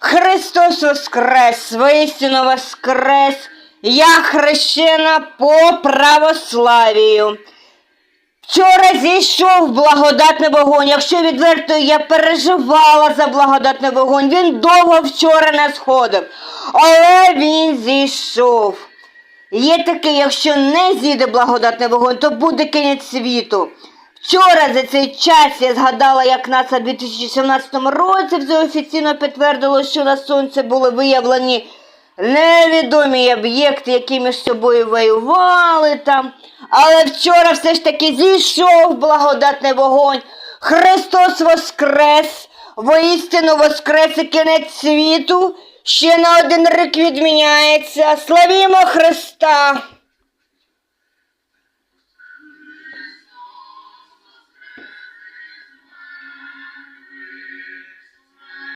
Христос Воскрес, воістину Воскрес, я хрещена по православію. Вчора зійшов благодатний вогонь. Якщо відверто, я переживала за благодатний вогонь. Він довго вчора не сходив, але він зійшов. Є таке, якщо не зійде благодатний вогонь, то буде кінець світу. Вчора за цей час я згадала, як нас у 2017 році вже офіційно підтвердило, що на сонці були виявлені невідомі об'єкти, які між собою воювали там. Але вчора все ж таки зійшов благодатний вогонь. Христос Воскрес, воістину Воскрес і кінець світу. Ще на один рік відміняється. Славімо Христа!